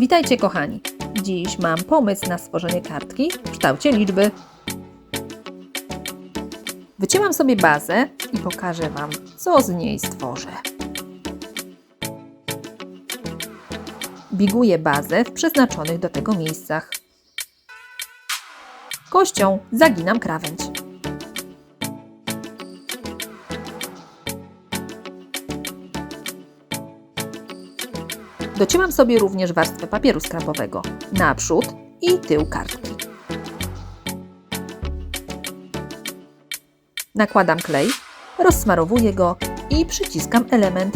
Witajcie kochani! Dziś mam pomysł na stworzenie kartki w kształcie liczby. Wycięłam sobie bazę i pokażę Wam, co z niej stworzę. Biguję bazę w przeznaczonych do tego miejscach. Kością zaginam krawędź. Docięłam sobie również warstwę papieru skrapowego na przód i tył kartki. Nakładam klej, rozsmarowuję go i przyciskam element.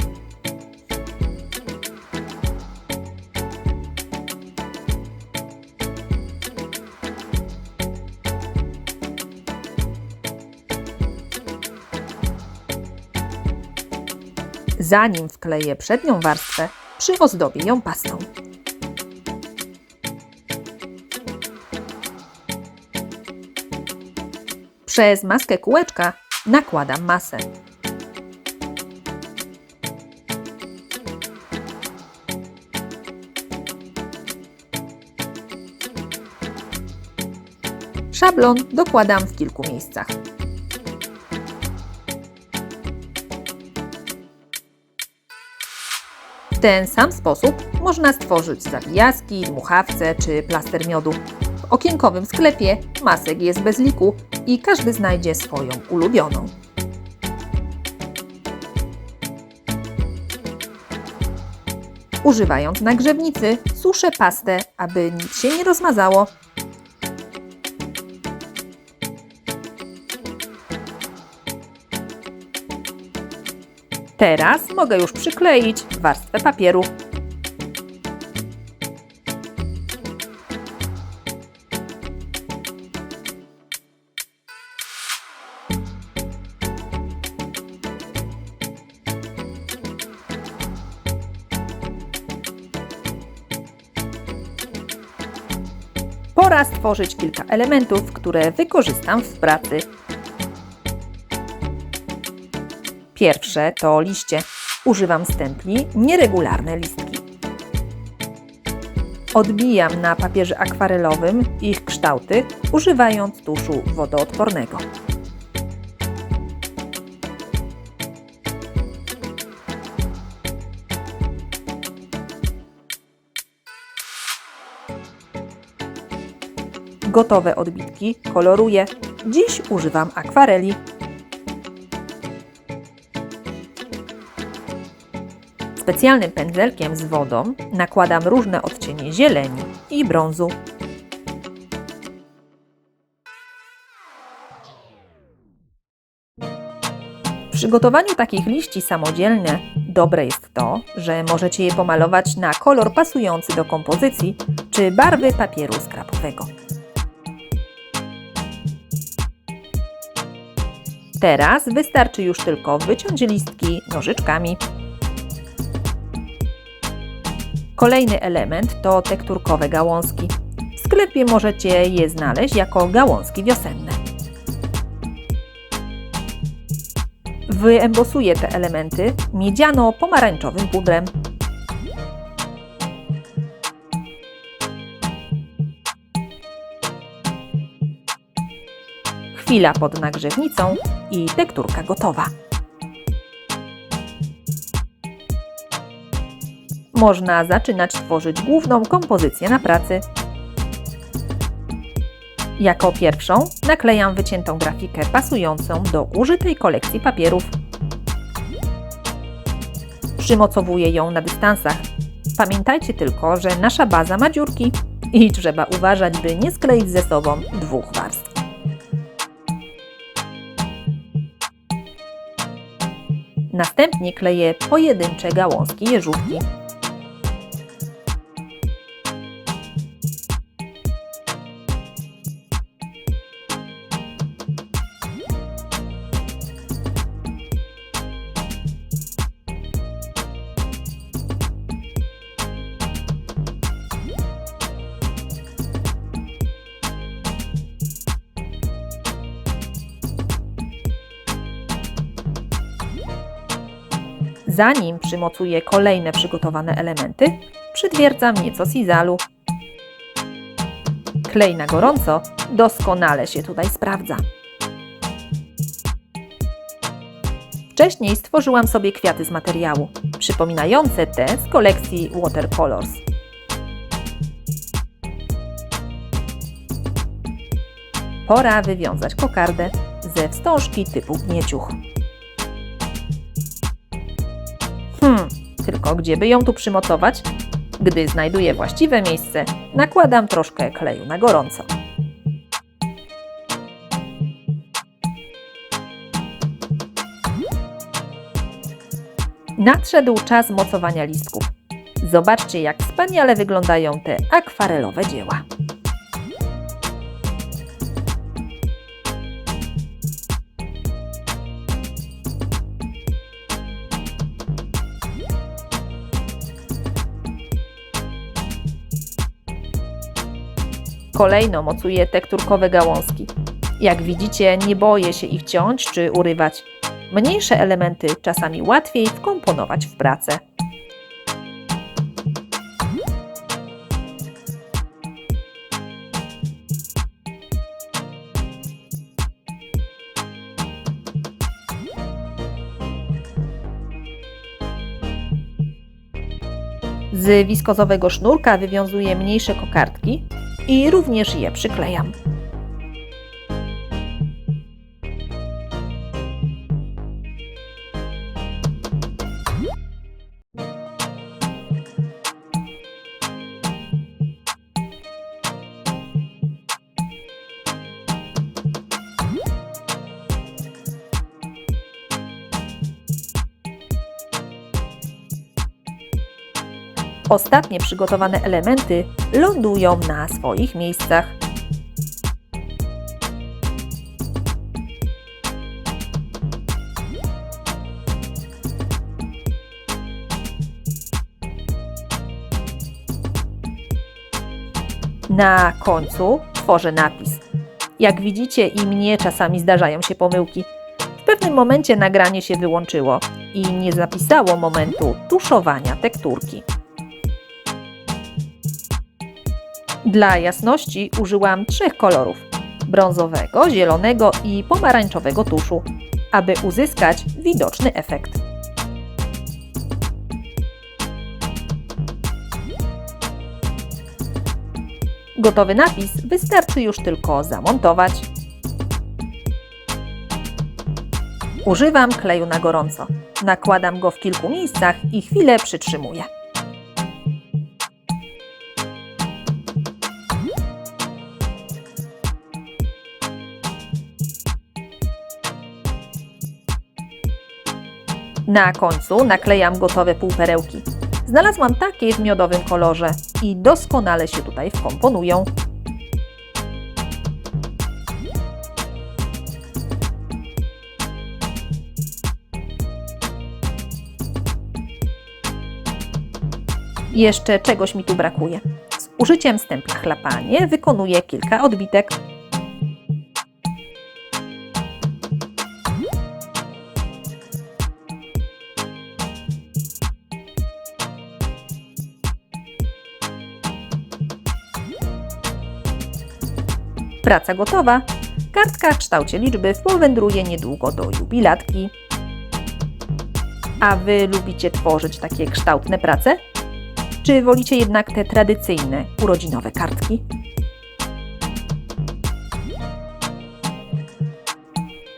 Zanim wkleję przednią warstwę, przyozdobię ją pastą. Przez maskę kółeczka nakładam masę. Szablon dokładam w kilku miejscach. Ten sam sposób można stworzyć zawijaski, dmuchawce czy plaster miodu. W okienkowym sklepie masek jest bez liku i każdy znajdzie swoją ulubioną. Używając nagrzewnicy suszę pastę, aby nic się nie rozmazało. Teraz mogę już przykleić warstwę papieru. Pora stworzyć kilka elementów, które wykorzystam w pracy. Pierwsze to liście. Używam stempli, nieregularne listki. Odbijam na papierze akwarelowym ich kształty, używając tuszu wodoodpornego. Gotowe odbitki koloruję. Dziś używam akwareli. Specjalnym pędzelkiem z wodą nakładam różne odcienie zieleni i brązu. W przygotowaniu takich liści samodzielnie dobre jest to, że możecie je pomalować na kolor pasujący do kompozycji czy barwy papieru skrapowego. Teraz wystarczy już tylko wyciąć listki nożyczkami. Kolejny element to tekturkowe gałązki. W sklepie możecie je znaleźć jako gałązki wiosenne. Wyembosuję te elementy miedziano-pomarańczowym pudrem. Chwila pod nagrzewnicą i tekturka gotowa. Można zaczynać tworzyć główną kompozycję na pracy. Jako pierwszą naklejam wyciętą grafikę pasującą do użytej kolekcji papierów. Przymocowuję ją na dystansach. Pamiętajcie tylko, że nasza baza ma dziurki i trzeba uważać, by nie skleić ze sobą dwóch warstw. Następnie kleję pojedyncze gałązki jeżówki. Zanim przymocuję kolejne przygotowane elementy, Przytwierdzam nieco sizalu. Klej na gorąco doskonale się tutaj sprawdza. Wcześniej stworzyłam sobie kwiaty z materiału, przypominające te z kolekcji Watercolors. Pora wywiązać kokardę ze wstążki typu gnieciuch. Tylko gdzie by ją tu przymocować? Gdy znajduję właściwe miejsce, nakładam troszkę kleju na gorąco. Nadszedł czas mocowania listków. Zobaczcie, jak wspaniale wyglądają te akwarelowe dzieła. Kolejno mocuję tekturkowe gałązki. Jak widzicie, nie boję się ich ciąć czy urywać. Mniejsze elementy czasami łatwiej wkomponować w pracę. Z wiskozowego sznurka wywiązuję mniejsze kokardki i również je przyklejam. Ostatnie przygotowane elementy lądują na swoich miejscach. Na końcu tworzę napis. Jak widzicie, i mnie czasami zdarzają się pomyłki. W pewnym momencie nagranie się wyłączyło i nie zapisało momentu tuszowania tekturki. Dla jasności użyłam trzech kolorów: brązowego, zielonego i pomarańczowego tuszu, aby uzyskać widoczny efekt. Gotowy napis wystarczy już tylko zamontować. Używam kleju na gorąco. Nakładam go w kilku miejscach i chwilę przytrzymuję. Na końcu naklejam gotowe półperełki. Znalazłam takie w miodowym kolorze i doskonale się tutaj wkomponują. Jeszcze czegoś mi tu brakuje. Z użyciem stempla chlapanie wykonuję kilka odbitek. Praca gotowa. Kartka w kształcie liczby powędruje niedługo do jubilatki. A Wy lubicie tworzyć takie kształtne prace? Czy wolicie jednak te tradycyjne, urodzinowe kartki?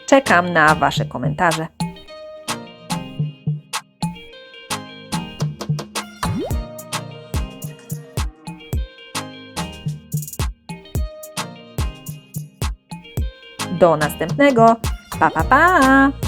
Czekam na Wasze komentarze. Do następnego. Pa, pa, pa!